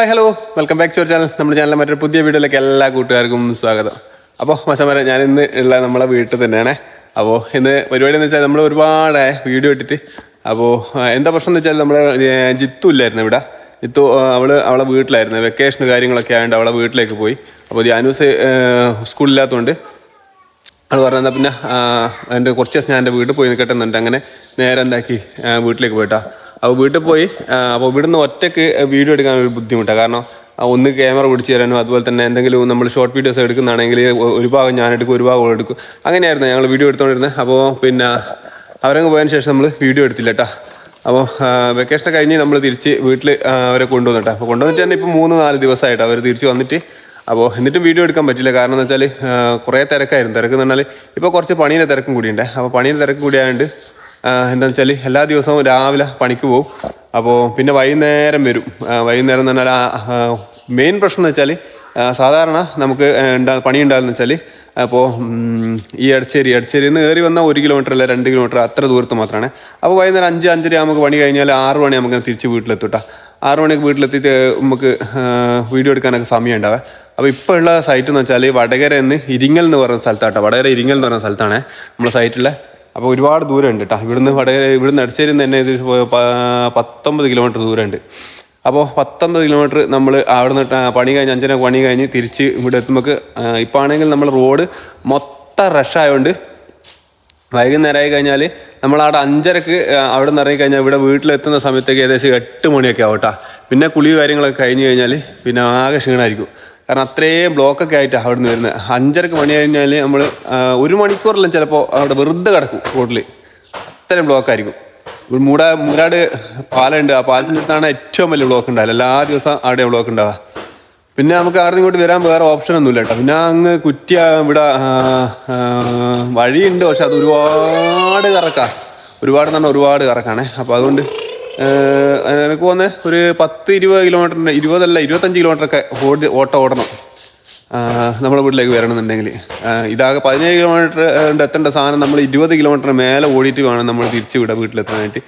Hi hello welcome back to channel നമ്മുടെ ചാനലിലെ മറ്റൊരു പുതിയ വീഡിയോയിലേക്ക് എല്ലാ കൂട്ടുകാർക്കും സ്വാഗതം. അപ്പോൾ മച്ചമാരെ ഞാൻ ഇന്ന് ഉള്ള നമ്മളെ വീട്ടിൽ തന്നെയാണ്. അപ്പോൾ ഇന്ന് പരിപാടി എന്ന് വെച്ചാൽ നമ്മൾ ഒരുപാട് വീഡിയോ ഇട്ടിട്ട് അപ്പോൾ എന്താ പ്രശ്നം എന്ന് വെച്ചാൽ നമ്മൾ ജിത്തു ഇല്ലായിരുന്നു ഇവിടെ. ജിത്തു അവൾ അവൾ വീട്ടിലായിരുന്നു. വെക്കേഷൻ കാര്യങ്ങളൊക്കെ ആയതുകൊണ്ട് അവളെ വീട്ടിലേക്ക് പോയി. അപ്പോൾ ജാനൂസ് സ്കൂളില്ലാത്തതുകൊണ്ട് അവൾ പറഞ്ഞാൽ എന്നാ പിന്നെ എന്റെ കുറച്ച് ദിവസം ഞാൻ എന്റെ വീട്ടിൽ പോയി നിൽക്കട്ടെന്നുണ്ട് അങ്ങനെ നേരെ എന്താക്കി വീട്ടിലേക്ക് പോയിട്ടാ. അപ്പോൾ വീട്ടിൽ പോയി അപ്പോൾ ഇവിടുന്ന് ഒറ്റയ്ക്ക് വീഡിയോ എടുക്കാൻ ഒരു ബുദ്ധിമുട്ടാണ് കാരണം ഒന്ന് ക്യാമറ പിടിച്ച് തരാനും അതുപോലെ തന്നെ എന്തെങ്കിലും നമ്മൾ ഷോർട്ട് വീഡിയോസ് എടുക്കുന്നതാണെങ്കിൽ ഒരു ഭാഗം ഞാൻ എടുക്കും ഒരു ഭാഗം എടുക്കും. അങ്ങനെയായിരുന്നു ഞങ്ങൾ വീഡിയോ എടുത്തുകൊണ്ടിരുന്നത് അപ്പോൾ പിന്നെ അവരങ്ങ് പോയതിന് ശേഷം നമ്മൾ വീഡിയോ എടുത്തില്ല കേട്ടോ അപ്പോൾ വെക്കേഷൻ കഴിഞ്ഞ് നമ്മൾ തിരിച്ച് വീട്ടിൽ അവരെ കൊണ്ടുവന്നിട്ടാണ് അപ്പോൾ കൊണ്ടുവന്നിട്ട് തന്നെ ഇപ്പോൾ മൂന്ന് നാല് ദിവസമായിട്ട് അവർ തിരിച്ച് വന്നിട്ട് അപ്പോൾ എന്നിട്ടും വീഡിയോ എടുക്കാൻ പറ്റില്ല. കാരണം എന്ന് വെച്ചാൽ കുറേ തിരക്കായിരുന്നു. തിരക്ക് എന്ന് പറഞ്ഞാൽ ഇപ്പോൾ കുറച്ച് പണീന്റെ തിരക്കും കൂടിയുണ്ട്. അപ്പോൾ പണീന്റെ തിരക്ക് കൂടിയായതുകൊണ്ട് എന്താണെന്ന് വെച്ചാൽ എല്ലാ ദിവസവും രാവിലെ പണിക്ക് പോകും അപ്പോൾ പിന്നെ വൈകുന്നേരം വരും. വൈകുന്നേരം എന്ന് പറഞ്ഞാൽ മെയിൻ പ്രശ്നം എന്ന് വെച്ചാൽ സാധാരണ നമുക്ക് ഉണ്ടാ പണി ഉണ്ടാകുന്ന വെച്ചാൽ അപ്പോൾ ഈ എടച്ചേരി എടച്ചേരിയിൽ നിന്ന് കയറി വന്നാൽ ഒരു കിലോമീറ്റർ അല്ല രണ്ട് കിലോമീറ്റർ അത്ര ദൂരത്ത് മാത്രമാണ് അപ്പോൾ വൈകുന്നേരം അഞ്ച് അഞ്ചര നമുക്ക് പണി കഴിഞ്ഞാൽ ആറ് മണി നമുക്ക് തിരിച്ച് വീട്ടിലെത്തുട്ടാ. ആറ് മണിക്ക് വീട്ടിലെത്തിയിട്ട് നമുക്ക് വീഡിയോ എടുക്കാനൊക്കെ സമയം ഉണ്ടാവേ. അപ്പോൾ ഇപ്പോൾ ഉള്ള സൈറ്റ് എന്ന് വെച്ചാൽ വടകര എന്ന് ഇരിങ്ങൽ എന്ന് പറയുന്ന സ്ഥലത്താട്ടോ. വടകര ഇരിങ്ങൽ എന്ന് പറയുന്ന സ്ഥലത്താണ്. നമ്മളെ സൈറ്റിലെ അപ്പോൾ ഒരുപാട് ദൂരം ഉണ്ട് കേട്ടോ ഇവിടുന്ന് വടകര ഇവിടുന്ന് അടിച്ചേരി തന്നെ ഇത് പത്തൊമ്പത് കിലോമീറ്റർ ദൂരമുണ്ട്. അപ്പോൾ പത്തൊമ്പത് കിലോമീറ്റർ നമ്മൾ അവിടെ നിന്ന് പണി കഴിഞ്ഞ് അഞ്ചര പണി കഴിഞ്ഞ് തിരിച്ച് ഇവിടെ എത്തുമ്പോൾ ഇപ്പോൾ ആണെങ്കിൽ നമ്മൾ റോഡ് മൊത്തം റഷ് ആയതുകൊണ്ട് വൈകുന്നേരമായി കഴിഞ്ഞാൽ നമ്മൾ അവിടെ അഞ്ചരക്ക് അവിടെ നിന്ന് ഇറങ്ങിക്കഴിഞ്ഞാൽ ഇവിടെ വീട്ടിലെത്തുന്ന സമയത്തേക്ക് ഏകദേശം എട്ട് മണിയൊക്കെ ആവട്ടാ പിന്നെ കുളി കാര്യങ്ങളൊക്കെ കഴിഞ്ഞ് കഴിഞ്ഞാൽ പിന്നെ ആകെ ക്ഷീണമായിരിക്കും കാരണം അത്രയും ബ്ലോക്കൊക്കെ ആയിട്ടാണ് അവിടെ നിന്ന് വരുന്നത്. അഞ്ചരക്ക് മണി കഴിഞ്ഞാൽ നമ്മൾ ഒരു മണിക്കൂറെല്ലാം ചിലപ്പോൾ അവിടെ വെറുതെ കിടക്കും റോഡിൽ അത്രയും ബ്ലോക്കായിരിക്കും. മൂടാ മൂരാട് പാലുണ്ട് ആ പാലത്തിന്റെ അടുത്താണ് ഏറ്റവും വലിയ ബ്ലോക്ക് ഉണ്ടാവില്ല എല്ലാ ദിവസവും അവിടെ ബ്ലോക്ക് ഉണ്ടാവുക. പിന്നെ നമുക്ക് അവിടെ ഇങ്ങോട്ട് വരാൻ വേറെ ഓപ്ഷൻ ഒന്നുമില്ല കേട്ടോ. പിന്നെ അങ്ങ് കുറ്റിയ ഇവിടെ വഴിയുണ്ട്. പക്ഷെ അത് ഒരുപാട് കറക്കാണ് ഒരുപാട് എന്ന് ഒരുപാട് കറക്കാണേ. അപ്പോൾ അതുകൊണ്ട് എനിക്ക് പോകുന്നത് ഒരു പത്ത് ഇരുപത് കിലോമീറ്ററിന്റെ ഇരുപതല്ല ഇരുപത്തഞ്ച് കിലോമീറ്ററൊക്കെ ഓടി ഓട്ടം ഓടണം. നമ്മളെ വീട്ടിലേക്ക് വരണമെന്നുണ്ടെങ്കിൽ. ഇതാകെ പതിനേഴ് കിലോമീറ്റർ എത്തേണ്ട സാധനം നമ്മൾ ഇരുപത് കിലോമീറ്റർ മേലെ ഓടിയിട്ട് വേണം നമ്മൾ തിരിച്ചു വിടാം വീട്ടിലെത്താനായിട്ട്.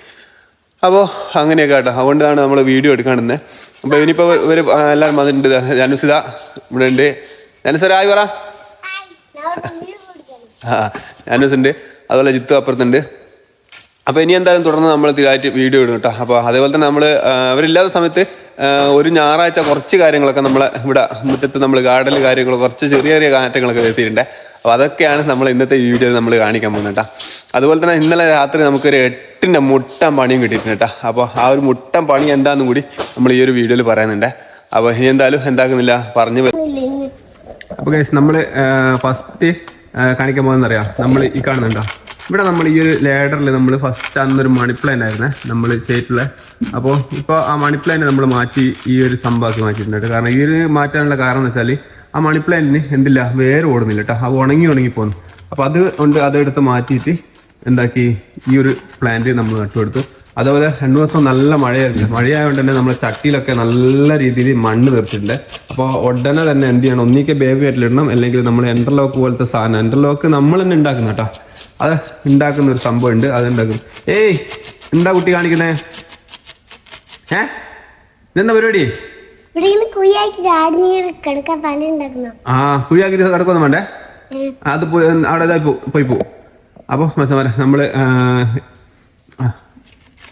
അപ്പോൾ അങ്ങനെയൊക്കെ കേട്ടോ അതുകൊണ്ടാണ് നമ്മൾ വീഡിയോ എടുക്കാണ്ടിരുന്നത് അപ്പോൾ ഇനിയിപ്പോൾ ഇവർ എല്ലാവരും വന്നിട്ടുണ്ട്. ജനുസിത ഇവിടെ ഉണ്ട്. ജനുസര ആയി പറ. ആ ജാനൂസ് ഉണ്ട്. അതുപോലെ ജിത്തു അപ്പുറത്തുണ്ട്. അപ്പോൾ ഇനി എന്തായാലും തുടർന്ന് നമ്മൾ തീരായിട്ട് വീഡിയോ ഇടും കേട്ടോ. അപ്പോൾ അതേപോലെ തന്നെ നമ്മൾ അവരില്ലാത്ത സമയത്ത് ഒരു ഞായറാഴ്ച കുറച്ച് കാര്യങ്ങളൊക്കെ നമ്മൾ ഇവിടെ മുറ്റത്ത് നമ്മൾ ഗാർഡനിൽ കാര്യങ്ങൾ കുറച്ച് ചെറിയ ചെറിയ കാറ്റങ്ങളൊക്കെ വരുത്തിയിട്ടുണ്ട്. അപ്പോൾ അതൊക്കെയാണ് നമ്മൾ ഇന്നത്തെ ഈ വീഡിയോയിൽ നമ്മൾ കാണിക്കാൻ പോകുന്നത് കേട്ടോ. അതുപോലെ തന്നെ ഇന്നലെ രാത്രി നമുക്കൊരു എട്ടിന്റെ മുട്ടൻ പണിയും കിട്ടിയിട്ടുണ്ട് കേട്ടോ. അപ്പോൾ ആ ഒരു മുട്ടൻ പണി എന്താണെന്നും കൂടി നമ്മൾ ഈ ഒരു വീഡിയോയിൽ പറയുന്നുണ്ട്. അപ്പോൾ ഇനി എന്തായാലും എന്താക്കുന്നില്ല പറഞ്ഞു അപ്പോൾ നമ്മൾ ഫസ്റ്റ് കാണിക്കാൻ പോകുന്നറിയാം നമ്മൾ ഈ കാണുന്നുണ്ടോ? ഇവിടെ നമ്മൾ ഈ ഒരു ലേഡറിൽ നമ്മൾ ഫസ്റ്റ് അന്നൊരു മണിപ്ലാൻ ആയിരുന്നേ നമ്മൾ ചെയ്തിട്ടുള്ള. അപ്പോൾ ഇപ്പോൾ ആ മണിപ്ലാനെ നമ്മൾ മാറ്റി ഈ ഒരു സംഭവമാക്കി മാറ്റിയിട്ടുണ്ട് കാരണം ഈ ഒരു മാറ്റാനുള്ള കാരണം എന്ന് വെച്ചാൽ ആ മണിപ്ലാന്റിന് എന്തില്ല വേറെ ഓടുന്നില്ല കേട്ടോ. അത് ഉണങ്ങി ഉണങ്ങി പോകുന്നു അപ്പോൾ അത് കൊണ്ട് അതെടുത്ത് മാറ്റിയിട്ട് എന്താക്കി ഈ ഒരു പ്ലാന്റ് നമ്മൾ നട്ടുകൊടുത്തു. അതുപോലെ രണ്ടു ദിവസം നല്ല മഴയായിരുന്നു. മഴയായതുകൊണ്ട് തന്നെ നമ്മുടെ ചട്ടിയിലൊക്കെ നല്ല രീതിയിൽ മണ്ണ് തീർച്ചിട്ടുണ്ട് അപ്പോൾ ഉടനെ തന്നെ എന്ത് ചെയ്യണം? ഒന്നിക്കെ ബേബി ആയിട്ടിലിടണം അല്ലെങ്കിൽ നമ്മൾ എന്റർലോക്ക് പോലത്തെ സാധനം എന്റർലോക്ക് നമ്മൾ തന്നെ ഉണ്ടാക്കുന്ന കേട്ടോ. അത് ഉണ്ടാക്കുന്ന ഒരു സംഭവം ഉണ്ട് അത് ഉണ്ടാക്കും. ഏയ് എന്താ കുട്ടി കാണിക്കുന്നേ? ഏ? ഇതെന്താ പരിപാടി? ഉണ്ടാക്കുന്ന. ആ കുഴിയാക്കി കിടക്കൊന്നും വേണ്ടേ? അത് പോയി അവിടെ ഇതായി പോ പോയി പോകും അപ്പോൾ മനസ്സമാരെ നമ്മൾ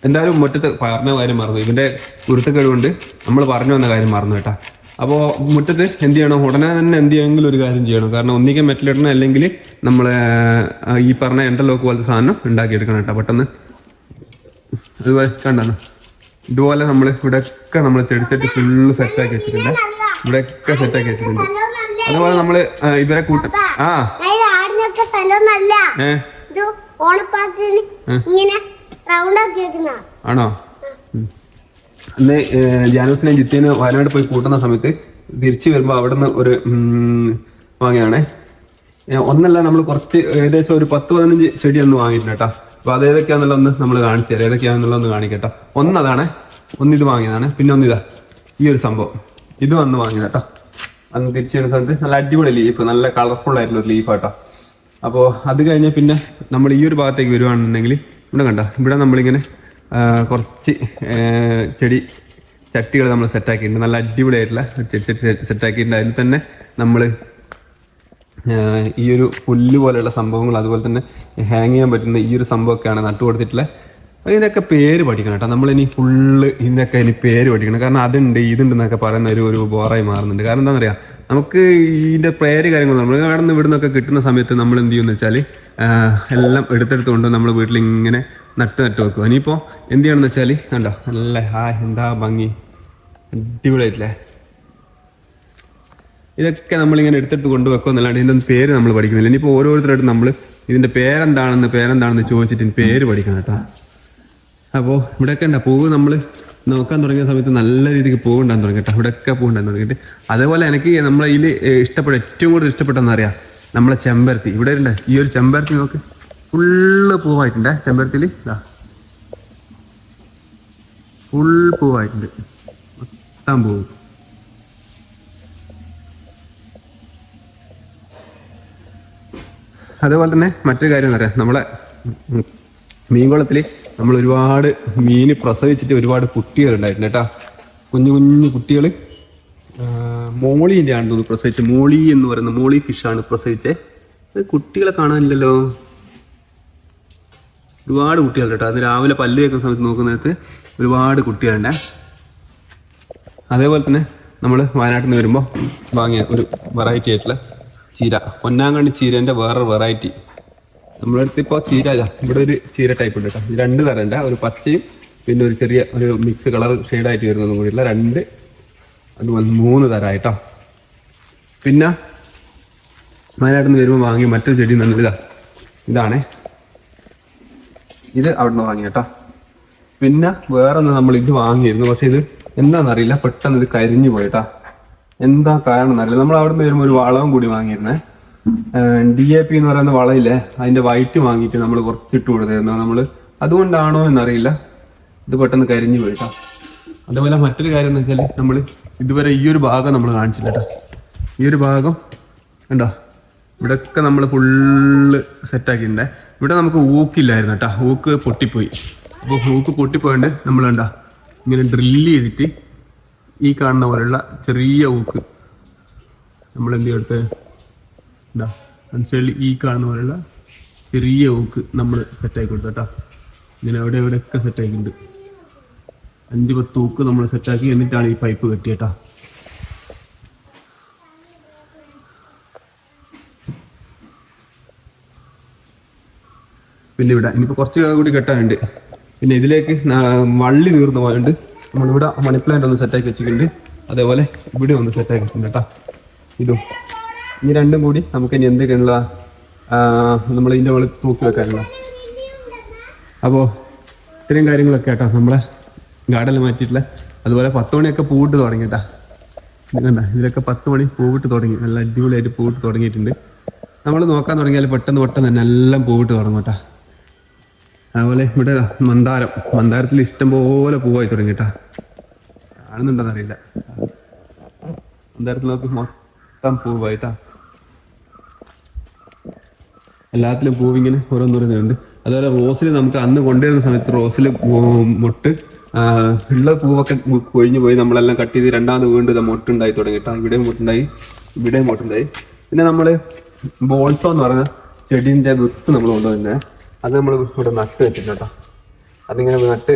എന്തായാലും മുറ്റത്ത് പറഞ്ഞ കാര്യം മറന്നു. ഇവന്റെ കുരുത്തക്കേട് കൊണ്ട് നമ്മൾ പറഞ്ഞു വന്ന കാര്യം മറന്നു കേട്ടാ. അപ്പോൾ മുറ്റത്ത് എന്ത് ചെയ്യണം? ഉടനെ തന്നെ എന്ത് ചെയ്യണമെങ്കിലും ഒരു കാര്യം ചെയ്യണം. കാരണം ഒന്നിക്കാൻ മെറ്റലിടണം അല്ലെങ്കിൽ നമ്മൾ ഈ പറഞ്ഞ എന്റർലോക്ക് പോലത്തെ സാധനം ഉണ്ടാക്കിയെടുക്കണം കേട്ടോ. പെട്ടെന്ന്. അതുപോലെ കണ്ടാണ് ഇതുപോലെ നമ്മൾ ഇവിടെയൊക്കെ നമ്മൾ ചെടിച്ചട്ടി ഫുള്ള് സെറ്റാക്കി വെച്ചിട്ടുണ്ട്. ഇവിടെയൊക്കെ സെറ്റാക്കി വെച്ചിട്ടുണ്ട്. അതുപോലെ നമ്മൾ ഇവരെ കൂട്ടം ആ. ഏ? ആണോ. അന്ന് ജാനൂസിനെ ജിത്തേന് വയനാട് പോയി കൂട്ടുന്ന സമയത്ത് തിരിച്ചു വരുമ്പോൾ അവിടെ നിന്ന് ഒരു വാങ്ങിയാണ് ഒന്നല്ല നമ്മൾ കുറച്ച് ഏകദേശം ഒരു പത്ത് പതിനഞ്ച് ചെടി ഒന്ന് വാങ്ങിയിട്ടുണ്ട് കേട്ടോ. അപ്പൊ അത് ഏതൊക്കെയാണെന്നുള്ള ഒന്ന് നമ്മൾ കാണിച്ചു തരാം. ഏതൊക്കെയാണെന്നുള്ള ഒന്ന് കാണിക്കട്ടോ ഒന്ന് ഇത് വാങ്ങിയതാണ്. പിന്നെ ഒന്ന് ഇതാ ഈ ഒരു സംഭവം. ഇത് വന്ന് വാങ്ങിയത് കേട്ടോ. അന്ന് തിരിച്ചു വരുന്ന സമയത്ത് നല്ല അടിപൊളി ലീഫ് നല്ല കളർഫുൾ ആയിട്ടുള്ള ഒരു ലീഫ് കേട്ടോ. അപ്പോൾ അത് കഴിഞ്ഞ് പിന്നെ നമ്മൾ ഈ ഒരു ഭാഗത്തേക്ക് വരുവാണെന്നുണ്ടെങ്കിൽ ഇവിടെ കണ്ട ഇവിടെ നമ്മളിങ്ങനെ കുറച്ച് ചെടി ചട്ടികൾ നമ്മൾ സെറ്റാക്കിയിട്ടുണ്ട് നല്ല അടിപൊളിയായിട്ടുള്ള ചെടി ചട്ടി സെറ്റാക്കിയിട്ടുണ്ട് അതിൽ തന്നെ നമ്മൾ ഈ ഒരു പുല്ല് പോലെയുള്ള സംഭവങ്ങൾ അതുപോലെ തന്നെ ഹാങ് ചെയ്യാൻ പറ്റുന്ന ഈ ഒരു സംഭവമൊക്കെയാണ് നട്ടു കൊടുത്തിട്ടുള്ളത് അപ്പോൾ ഇതിനൊക്കെ പേര് പഠിക്കണം കേട്ടോ. നമ്മളിനി ഫുള്ള് ഇതിനൊക്കെ ഇനി പേര് പഠിക്കണം. കാരണം അതുണ്ട് ഇതുണ്ട് എന്നൊക്കെ പറയുന്ന ഒരു ഒരു ബോറായി മാറുന്നുണ്ട്. കാരണം എന്താണെന്ന് അറിയാം നമുക്ക് ഇതിന്റെ പേര് കാര്യങ്ങൾ നമ്മൾ അവിടെ നിന്ന് ഇവിടെ നിന്നൊക്കെ കിട്ടുന്ന സമയത്ത് നമ്മൾ എന്ത് ചെയ്യുമെന്ന് വെച്ചാൽ എല്ലാം എടുത്തെടുത്ത് കൊണ്ട് നമ്മൾ വീട്ടിൽ ഇങ്ങനെ നട്ട് നട്ട് വെക്കും. ഇനിയിപ്പോൾ എന്ത് ചെയ്യണമെന്ന് വെച്ചാൽ കണ്ടോ? നല്ല ഹാ എന്താ ഭംഗി. അടിപൊളിയായിട്ടില്ലേ? ഇതൊക്കെ നമ്മളിങ്ങനെ എടുത്തെടുത്ത് കൊണ്ടുവെക്കും എന്നല്ലാണ്ട് ഇതിന്റെ പേര് നമ്മൾ പഠിക്കുന്നില്ല. ഇനിയിപ്പോൾ ഓരോരുത്തരായിട്ട് നമ്മൾ ഇതിന്റെ പേരെന്താണെന്ന് പേരെന്താണെന്ന് ചോദിച്ചിട്ട് പേര് പഠിക്കണം കേട്ടോ. അപ്പോൾ ഇവിടെയൊക്കെ ഉണ്ടാ. പൂവ് നമ്മൾ നോക്കാൻ തുടങ്ങിയ സമയത്ത് നല്ല രീതിക്ക് പൂവ് ഉണ്ടാകാൻ തുടങ്ങി കേട്ടോ. ഇവിടെയൊക്കെ ഉണ്ടാകാൻ തുടങ്ങിയിട്ട്. അതേപോലെ എനിക്ക് നമ്മളെ ഇതിൽ ഇഷ്ടപ്പെട്ട ഏറ്റവും കൂടുതൽ ഇഷ്ടപ്പെട്ടെന്ന് അറിയാം നമ്മളെ ചെമ്പരത്തി. ഇവിടെ ഉണ്ട്. ഈ ഒരു ചെമ്പരത്തി നോക്ക്. ഫുള്ള് പൂവായിട്ടുണ്ട്. ചെമ്പരത്തിയിൽ ഇതാ ഫുൾ പൂവായിട്ടുണ്ട്. മൊത്തം പൂവ്. അതേപോലെ തന്നെ മറ്റൊരു കാര്യം എന്ന് പറയാം. നമ്മളെ മീൻകുളത്തിൽ നമ്മൾ ഒരുപാട് മീൻ പ്രസവിച്ചിട്ട് ഒരുപാട് കുട്ടികൾ ഉണ്ടായിട്ടുണ്ട് കേട്ടോ. കുഞ്ഞു കുഞ്ഞു കുട്ടികൾ മോളീന്റെ ആണെന്ന് പ്രസവിച്ച് മോളി എന്ന് പറയുന്ന മോളി ഫിഷാണ് പ്രസവിച്ചത് ഇത് കുട്ടികളെ കാണാനില്ലല്ലോ. ഒരുപാട് കുട്ടികളുണ്ട് കേട്ടോ. അത് രാവിലെ പല്ല് കേൾക്കുന്ന സമയത്ത് നോക്കുന്നതിനകത്ത് ഒരുപാട് കുട്ടികളുണ്ട്. അതേപോലെ തന്നെ നമ്മൾ വയനാട്ടിൽ നിന്ന് വരുമ്പോൾ വാങ്ങിയ ഒരു വെറൈറ്റി ആയിട്ടുള്ള ചീര. പൊന്നാങ്കണ്ണി ചീരേന്റെ വേറൊരു വെറൈറ്റി നമ്മുടെ ഇപ്പോൾ ചീര ഇതാ ഇവിടെ ഒരു ചീര ടൈപ്പ് ഉണ്ട് കേട്ടോ. രണ്ട് തരം ഉണ്ട് ഒരു പച്ചയും പിന്നെ ഒരു ചെറിയ ഒരു മിക്സ് കളർ ഷെയ്ഡായിട്ട് വരുന്നതും കൂടിയുള്ള രണ്ട് അത് മൂന്ന് തരമായിട്ടോ പിന്നെ വയനാട്ടിൽ നിന്ന് വരുമ്പോൾ വാങ്ങിയ മറ്റൊരു ചെടി നല്ല ഇതാ. ഇതാണേ. ഇത് അവിടെ നിന്ന് വാങ്ങി കേട്ടോ. പിന്നെ വേറെ നമ്മൾ ഇത് വാങ്ങിയിരുന്നു. പക്ഷെ ഇത് എന്താണെന്നറിയില്ല പെട്ടെന്ന് ഇത് കരിഞ്ഞു പോയിട്ടാ എന്താ കാരണം എന്നറിയില്ല നമ്മൾ അവിടെ നിന്ന് വരുമ്പോൾ ഒരു വളവും കൂടി വാങ്ങിയിരുന്നേ. ഡി എ പി എന്ന് പറയുന്ന വളയില്ലേ അതിന്റെ വൈറ്റ് വാങ്ങിയിട്ട് നമ്മൾ കുറച്ചിട്ട് കൊടുത്തായിരുന്നു നമ്മൾ അതുകൊണ്ടാണോ എന്നറിയില്ല. ഇത് പെട്ടെന്ന് കരിഞ്ഞു പോയിട്ടോ അതേപോലെ മറ്റൊരു കാര്യം എന്ന് വെച്ചാൽ നമ്മൾ ഇതുവരെ ഈ ഒരു ഭാഗം നമ്മൾ കാണിച്ചില്ല കേട്ടോ ഈ ഒരു ഭാഗം കണ്ടോ? ഇവിടെയൊക്കെ നമ്മൾ ഫുള്ള് സെറ്റാക്കിയിട്ടുണ്ടേ ഇവിടെ നമുക്ക് ഊക്കില്ലായിരുന്നു കേട്ടോ ഊക്ക് പൊട്ടിപ്പോയി. അപ്പോൾ ഊക്ക് പൊട്ടിപ്പോയതുകൊണ്ട് നമ്മൾ കണ്ട ഇങ്ങനെ ഡ്രില്ല് ചെയ്തിട്ട് ഈ കാണുന്ന പോലെയുള്ള ചെറിയ ഊക്ക്. നമ്മൾ എന്ത് ചെയ്തെടുത്ത് എന്താ മനസ്സിലായി ഈ കാണുന്ന പോലെയുള്ള ചെറിയ ഊക്ക് നമ്മൾ സെറ്റാക്കി കൊടുത്തു കേട്ടോ. ഇങ്ങനെ എവിടെ എവിടെയൊക്കെ സെറ്റാക്കിയിട്ടുണ്ട് അഞ്ച് പത്ത് ഊക്ക് നമ്മൾ സെറ്റാക്കി എന്നിട്ടാണ് ഈ പൈപ്പ് കെട്ടിയേട്ടാ പിന്നെ ഇവിടെ ഇനിയിപ്പോൾ കുറച്ച് കൂടി കെട്ടാനുണ്ട്. പിന്നെ ഇതിലേക്ക് വള്ളി തീർന്നു പോയുണ്ട് നമ്മളിവിടെ മണി പ്ലാന്റ് ഒന്ന് സെറ്റാക്കി വെച്ചിട്ടുണ്ട്. അതേപോലെ ഇവിടെ ഒന്ന് സെറ്റാക്കി വെച്ചിട്ടുണ്ട് കേട്ടോ. ഇതും. ഈ രണ്ടും കൂടി നമുക്ക് ഇനി എന്തൊക്കെയുള്ള നമ്മൾ ഇതിന്റെ മുകളിൽ തൂക്കി വെക്കാനുള്ള അപ്പോൾ ഇത്രയും കാര്യങ്ങളൊക്കെ കേട്ടോ നമ്മളെ ഗാർഡനിൽ മാറ്റിയിട്ടുള്ള. അതുപോലെ പത്ത് മണിയൊക്കെ പൂവിട്ട് തുടങ്ങി കേട്ടോ. കണ്ട ഇതിലൊക്കെ പത്ത് മണി പൂവിട്ട് തുടങ്ങി. നല്ല അടിപൊളിയായിട്ട് പൂവിട്ട് തുടങ്ങിയിട്ടുണ്ട്. നമ്മൾ നോക്കാൻ തുടങ്ങിയാൽ പെട്ടെന്ന് പെട്ടെന്ന് തന്നെ എല്ലാം പൂവിട്ട് തുടങ്ങും കേട്ടാ. അതുപോലെ ഇവിടെ മന്ദാരം. മന്ദാരത്തിൽ ഇഷ്ടം പോലെ പൂവായി തുടങ്ങി കേട്ടാ. കാണുന്നുണ്ടോന്നറിയില്ല മന്ദാരത്തിൽ നോക്കി മൊത്തം പൂവായിട്ടാ. എല്ലാത്തിലും പൂവിങ്ങനെ ഓരോന്നോരോന്നുണ്ട് അതുപോലെ റോസിൽ നമുക്ക് അന്ന് കൊണ്ടുവരുന്ന സമയത്ത് റോസിൽ മൊട്ട് ഉള്ള പൂവൊക്കെ കൊഴിഞ്ഞു പോയി. നമ്മളെല്ലാം കട്ട് ചെയ്ത് രണ്ടാമത് വീണ്ടും മൊട്ടുണ്ടായി തുടങ്ങിട്ടാ ഇവിടെയും മൊട്ടുണ്ടായി ഇവിടെയും മൊട്ടുണ്ടായി. പിന്നെ നമ്മൾ ബോൾസോ എന്ന് പറഞ്ഞ ചെടീന്റെ വിത്ത് നമ്മൾ കൊണ്ടുവരുന്നത് അത് നമ്മൾ ഇവിടെ നട്ട് വെച്ചിട്ടുണ്ട് കേട്ടോ അതിങ്ങനെ നട്ട്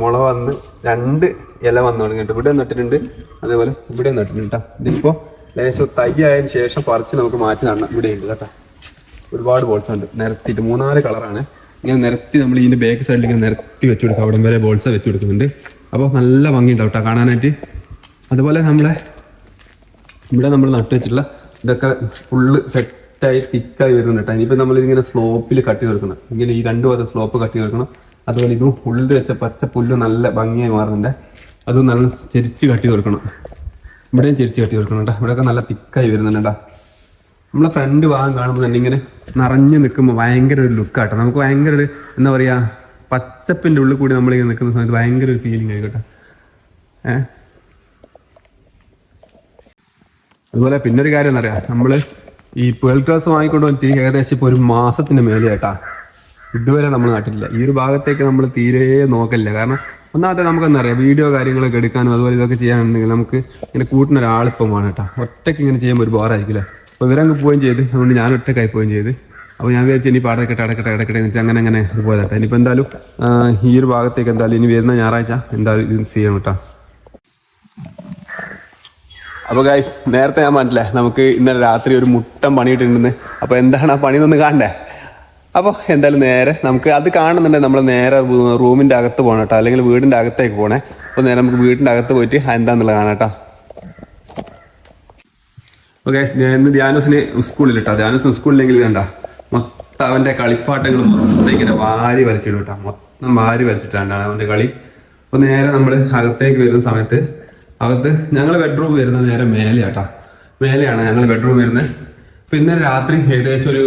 മുള വന്ന് രണ്ട് ഇല വന്നു തുടങ്ങിയിട്ട് ഇവിടെ നട്ടിട്ടുണ്ട് അതേപോലെ ഇവിടെ നട്ടിട്ടുണ്ട് കേട്ടോ ഇതിപ്പോൾ ലേശം തൈ ആയതിനു ശേഷം പറിച്ച് നമുക്ക് മാറ്റി നടണം ഇവിടെ ഉണ്ട് കേട്ടോ ഒരുപാട് ബോൾസ് ഉണ്ട്. നിരത്തിയിട്ട് മൂന്നാൽ കളറാണ് ഇങ്ങനെ നിരത്തി നമ്മൾ ഇതിന്റെ ബാക്ക് സൈഡിൽ ഇങ്ങനെ നിരത്തി വെച്ച് കൊടുക്കുക അവിടം വരെ ബോൾസ് വെച്ച് കൊടുക്കുന്നുണ്ട്. അപ്പോൾ നല്ല ഭംഗിയുണ്ടാവും കേട്ടോ കാണാനായിട്ട്. അതുപോലെ നമ്മളെ ഇവിടെ നമ്മൾ നട്ടു വെച്ചിട്ടുള്ള ഇതൊക്കെ ഫുള്ള് സെറ്റായി തിക്കായി വരുന്നുണ്ട് കേട്ടോ. ഇനിയിപ്പോൾ നമ്മൾ ഇതിങ്ങനെ സ്ലോപ്പിൽ കട്ടി തീർക്കണം ഇങ്ങനെ ഈ രണ്ടു ഭാഗത്ത് സ്ലോപ്പ് കട്ടി തീർക്കണം അതുപോലെ ഇതും ഉള്ളിൽ വെച്ച പച്ച പുല്ല് നല്ല ഭംഗിയായി മാറുന്നുണ്ട്. അതും നല്ല ചെരിച്ച് കട്ടി തീർക്കണം ഇവിടെയും ചെരിച്ച് കട്ടി തീർക്കണം കേട്ടോ. ഇവിടെയൊക്കെ നല്ല തിക്കായി വരുന്നുണ്ട് കേട്ടോ. നമ്മളെ ഫ്രണ്ട് ഭാഗം കാണുമ്പോൾ തന്നെ ഇങ്ങനെ നിറഞ്ഞു നിൽക്കുമ്പോൾ ഭയങ്കര ഒരു ലുക്കാട്ടോ നമുക്ക് ഭയങ്കര ഒരു എന്താ പറയുക പച്ചപ്പിന്റെ ഉള്ളിൽ കൂടി നമ്മളിങ്ങനെ നിൽക്കുന്ന സമയത്ത് ഭയങ്കര ഒരു ഫീലിംഗ് ആയിക്കോട്ടെ ഏഹ് അതുപോലെ പിന്നെ ഒരു കാര്യം എന്നറിയാം നമ്മൾ ഈ പേൾ ഗ്ലാസ് വാങ്ങിക്കൊണ്ട് വന്നിട്ട് ഏകദേശം ഇപ്പോൾ ഒരു മാസത്തിന് മേലെയായിട്ടാ. ഇതുവരെ നമ്മൾ നട്ടിട്ടില്ല. ഈ ഒരു ഭാഗത്തേക്ക് നമ്മൾ തീരെ നോക്കില്ല കാരണം ഒന്നാമത്തെ നമുക്കെന്നറിയാം വീഡിയോ കാര്യങ്ങളൊക്കെ എടുക്കാനും അതുപോലെ ഇതൊക്കെ ചെയ്യാനുണ്ടെങ്കിൽ നമുക്ക് ഇങ്ങനെ കൂട്ടുന്ന ഒരാളിപ്പം വേണം കേട്ടോ. ഒറ്റയ്ക്ക് ഇങ്ങനെ ചെയ്യുമ്പോൾ ഒരു ബോറായിരിക്കില്ല അപ്പോൾ ഇവരങ്ങ് പോവുകയും ചെയ്ത്. അതുകൊണ്ട് ഞാൻ ഒറ്റക്കായി പോവുകയും ചെയ്ത്. അപ്പോൾ ഞാൻ വിചാരിച്ചു ഇനി പാടക്കട്ടെ അടക്കട്ടെ അടക്കട്ടെ എന്ന് വെച്ചാൽ അങ്ങനെ അങ്ങനെ പോയതാട്ടെ. ഇനിയിപ്പോൾ എന്തായാലും ഈ ഒരു ഭാഗത്തേക്ക് എന്തായാലും ഇനി വരുന്ന ഞായറാഴ്ച എന്തായാലും ഇത് ചെയ്യണം കേട്ടോ. അപ്പോൾ ഗായ്സ് നേരത്തെ ഞാൻ പറഞ്ഞില്ലേ നമുക്ക് ഇന്നലെ രാത്രി ഒരു മുട്ടം പണിയിട്ടുണ്ടെന്ന് അപ്പോൾ എന്താണ് ആ പണി എന്നൊന്ന് കാണണ്ടേ? അപ്പോൾ എന്തായാലും നേരെ നമുക്ക് അത് കാണുന്നുണ്ടെങ്കിൽ നമ്മൾ നേരെ റൂമിന്റെ അകത്ത് പോകണം കേട്ടോ. അല്ലെങ്കിൽ വീടിന്റെ അകത്തേക്ക് പോകണേ അപ്പോൾ നേരെ നമുക്ക് വീടിന്റെ അകത്ത് പോയിട്ട് എന്താണെന്നുള്ളത് കാണാം കേട്ടോ. ഗൈസ് ഞാൻ ഇന്ന് ധ്യാനോസിന് സ്കൂളിൽ കേട്ടോ ധ്യാനോസിന് സ്കൂളിലെങ്കിൽ കണ്ട മൊത്തം അവന്റെ കളിപ്പാട്ടങ്ങൾ മൊത്തം ഇങ്ങനെ വാരി വരച്ചിടും കേട്ടോ മൊത്തം വാരി വലിച്ചിട്ടാണ് അവന്റെ കളി. അപ്പോൾ നേരെ നമ്മൾ അകത്തേക്ക് വരുന്ന സമയത്ത് അകത്ത് ഞങ്ങൾ ബെഡ്റൂം വരുന്ന നേരെ മേലെ കേട്ടോ മേലെയാണ് ഞങ്ങൾ ബെഡ്റൂം വരുന്നത് പിന്നെ രാത്രി ഏകദേശം ഒരു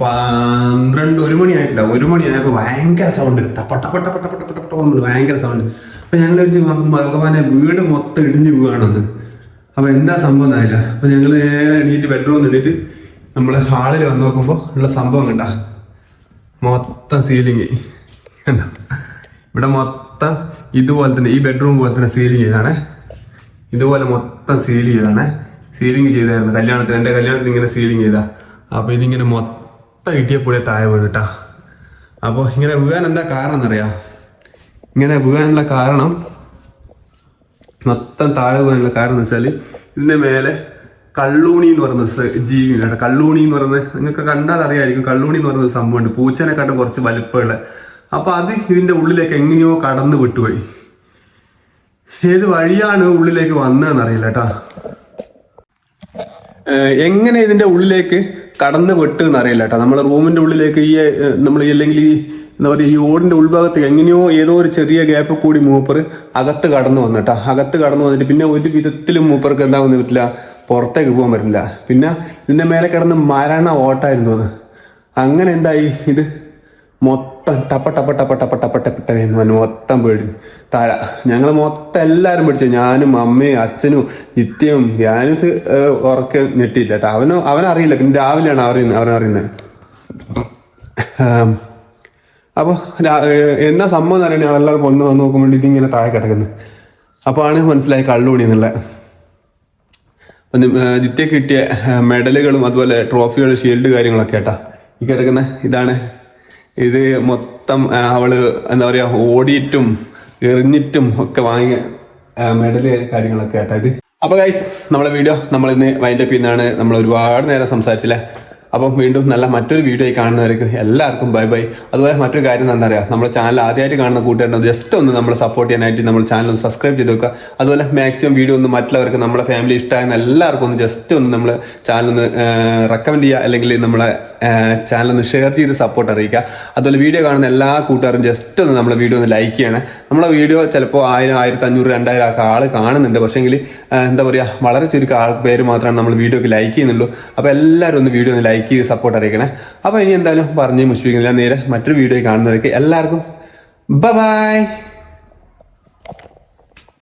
പന്ത്രണ്ട് ഒരു മണിയായിട്ടുണ്ടാവും ഒരു മണിയായപ്പോൾ ഭയങ്കര സൗണ്ട് ടപ്പ ടപ്പ ടപ്പ ടപ്പ ടപ്പ ടപ്പ ഭയങ്കര സൗണ്ട് അപ്പോൾ ഞങ്ങൾ ഒരു ഭഗവാനെ വീട് മൊത്തം ഇടിഞ്ഞു പോവുകയാണെന്ന് അപ്പൊ എന്താ സംഭവം എന്നറിയില്ല. അപ്പൊ ഞങ്ങൾ നേരെ എണീറ്റ് ബെഡ്റൂമിൽ എണീറ്റ് നമ്മൾ ഹാളിൽ വന്ന് നോക്കുമ്പോൾ ഉള്ള സംഭവം കണ്ട. മൊത്തം സീലിംഗ് ഇവിടെ മൊത്തം ഇതുപോലെ തന്നെ ഈ ബെഡ്റൂം പോലെ തന്നെ സീലിംഗ് ചെയ്താണ് ഇതുപോലെ മൊത്തം സീൽ ചെയ്താണ് സീലിംഗ് ചെയ്തായിരുന്നു. കല്യാണത്തിന് എന്റെ കല്യാണത്തിന് ഇങ്ങനെ സീലിംഗ് ചെയ്താ. അപ്പൊ ഇതിങ്ങനെ മൊത്തം ഇട്ടിയപ്പോഴേ താഴെ വീണിട്ടാ. അപ്പോൾ ഇങ്ങനെ വീഴാൻ എന്താ കാരണം എന്നറിയാം ഇങ്ങനെ വീഴാനുള്ള കാരണം മൊത്തം താഴെ പോകാനുള്ള കാരണം എന്ന് വെച്ചാൽ ഇതിന്റെ മേലെ കള്ളൂണി എന്ന് പറയുന്ന ജീവിയുണ്ട് കള്ളൂണി എന്ന് പറയുന്നത് നിങ്ങൾക്ക് കണ്ടാൽ അറിയായിരിക്കും കള്ളൂണി എന്ന് പറയുന്ന സംഭവമുണ്ട്. പൂച്ചനെക്കാട്ടും കുറച്ച് വലിപ്പമുള്ള. അപ്പൊ അത് ഇതിന്റെ ഉള്ളിലേക്ക് എങ്ങനെയോ കടന്നു വിട്ടുപോയി ഏത് വഴിയാണ് ഉള്ളിലേക്ക് വന്നതെന്ന് അറിയില്ല കേട്ടാ. എങ്ങനെ ഇതിന്റെ ഉള്ളിലേക്ക് കടന്നു വെട്ടു എന്നറിയില്ല കേട്ടോ. നമ്മളെ റൂമിന്റെ ഉള്ളിലേക്ക് ഈ നമ്മൾ അല്ലെങ്കിൽ ഈ എന്താ പറയുക ഈ ഓടിന്റെ ഉൾഭാഗത്ത് എങ്ങനെയോ ഏതോ ഒരു ചെറിയ ഗ്യാപ്പ് കൂടി മൂപ്പർ അകത്ത് കടന്നു വന്നിട്ടാ അകത്ത് കടന്നു വന്നിട്ട് പിന്നെ ഒരു വിധത്തിലും മൂപ്പർക്ക് എന്താവുന്ന പറ്റില്ല. പുറത്തേക്ക് പോകാൻ പറ്റില്ല. പിന്നെ ഇതിന്റെ മേലെ കിടന്ന് മരണ ഓട്ടായിരുന്നു അങ്ങനെ എന്തായി ഇത്? മൊത്തം ടപ്പ ടപ്പ ടപ്പ ടപ്പ ടപ്പ ടപ്പ ടപ്പ എന്ന് പറഞ്ഞു മൊത്തം പേടി. താഴെ ഞങ്ങൾ മൊത്തം എല്ലാവരും പേടിച്ചു ഞാനും അമ്മയും അച്ഛനും നിത്യവും യാനുസ് ഉറക്ക ഞെട്ടിയില്ല കേട്ടോ. അവനോ അവനറിയില്ല. പിന്നെ രാവിലെയാണ് അറിയുന്നത് അവനറിയുന്നത് അപ്പോൾ എന്നാ സംഭവം എന്ന് പറയുന്നത് ഞങ്ങളെല്ലാവരും പൊന്ന് വന്ന് നോക്കുമ്പോൾ ഇതിങ്ങനെ താഴെ കിടക്കുന്നത് അപ്പോൾ ആണ് മനസ്സിലായി കള്ളുകൂടി എന്നുള്ളത് ജിത്യക്ക് കിട്ടിയ മെഡലുകളും അതുപോലെ ട്രോഫികൾ ഷീൽഡ് കാര്യങ്ങളൊക്കെ ഏട്ടാ ഈ കിടക്കുന്ന. ഇതാണ് ഇത് മൊത്തം അവൾ എന്താ പറയാ ഓടിയിട്ടും എറിഞ്ഞിട്ടും ഒക്കെ വാങ്ങിയ മെഡൽ കാര്യങ്ങളൊക്കെ കേട്ടാ ഇത് അപ്പൊ ഗൈസ് നമ്മളെ വീഡിയോ നമ്മൾ ഇന്ന് വൈൻഡപ്പ് ചെയ്യുന്നതാണ്. നമ്മൾ ഒരുപാട് നേരം സംസാരിച്ചില്ലേ? അപ്പം വീണ്ടും നല്ല മറ്റൊരു വീഡിയോ ആയി കാണുന്നവർക്ക് എല്ലാവർക്കും ബൈ ബൈ. അതുപോലെ മറ്റൊരു കാര്യം എന്താ അറിയാം നമ്മുടെ ചാനൽ ആദ്യമായിട്ട് കാണുന്ന കൂട്ടുകാരുടെ ജസ്റ്റ് ഒന്ന് നമ്മൾ സപ്പോർട്ട് ചെയ്യാനായിട്ട് നമ്മൾ ചാനൽ ഒന്ന് സബ്സ്ക്രൈബ് ചെയ്ത് വെക്കുക. അതുപോലെ മാക്സിമം വീഡിയോ ഒന്ന് മറ്റുള്ളവർക്ക് നമ്മുടെ ഫാമിലി ഇഷ്ടമാകുന്ന എല്ലാവർക്കും ഒന്ന് ജസ്റ്റ് ഒന്ന് നമ്മൾ ചാനൽ ഒന്ന് റെക്കമെൻഡ് ചെയ്യുക. അല്ലെങ്കിൽ നമ്മളെ ചാനൽ ഒന്ന് ഷെയർ ചെയ്ത് സപ്പോർട്ട് അറിയിക്കുക. അതുപോലെ വീഡിയോ കാണുന്ന എല്ലാ കൂട്ടുകാരും ജസ്റ്റ് ഒന്ന് നമ്മളെ വീഡിയോ ഒന്ന് ലൈക്ക് ചെയ്യണേ. നമ്മളെ വീഡിയോ ചിലപ്പോൾ ആയിരം ആയിരത്തി അഞ്ഞൂറ് രണ്ടായിരം ഒക്കെ ആൾ കാണുന്നുണ്ട്. പക്ഷേങ്കിൽ എന്താ പറയുക വളരെ ചുരുക്കം ആൾ പേര് മാത്രമാണ് നമ്മൾ വീഡിയോക്ക് ലൈക്ക് ചെയ്യുന്നുള്ളൂ. അപ്പോൾ എല്ലാവരും ഒന്ന് വീഡിയോ ഒന്ന് ലൈക്ക് ചെയ്ത് സപ്പോർട്ട് അറിയിക്കണേ. അപ്പോൾ ഇനി എന്തായാലും പറഞ്ഞ് മുഷിപ്പിക്കുന്നില്ല. നേരെ മറ്റൊരു വീഡിയോ കാണുന്നവർക്ക് എല്ലാവർക്കും ബൈ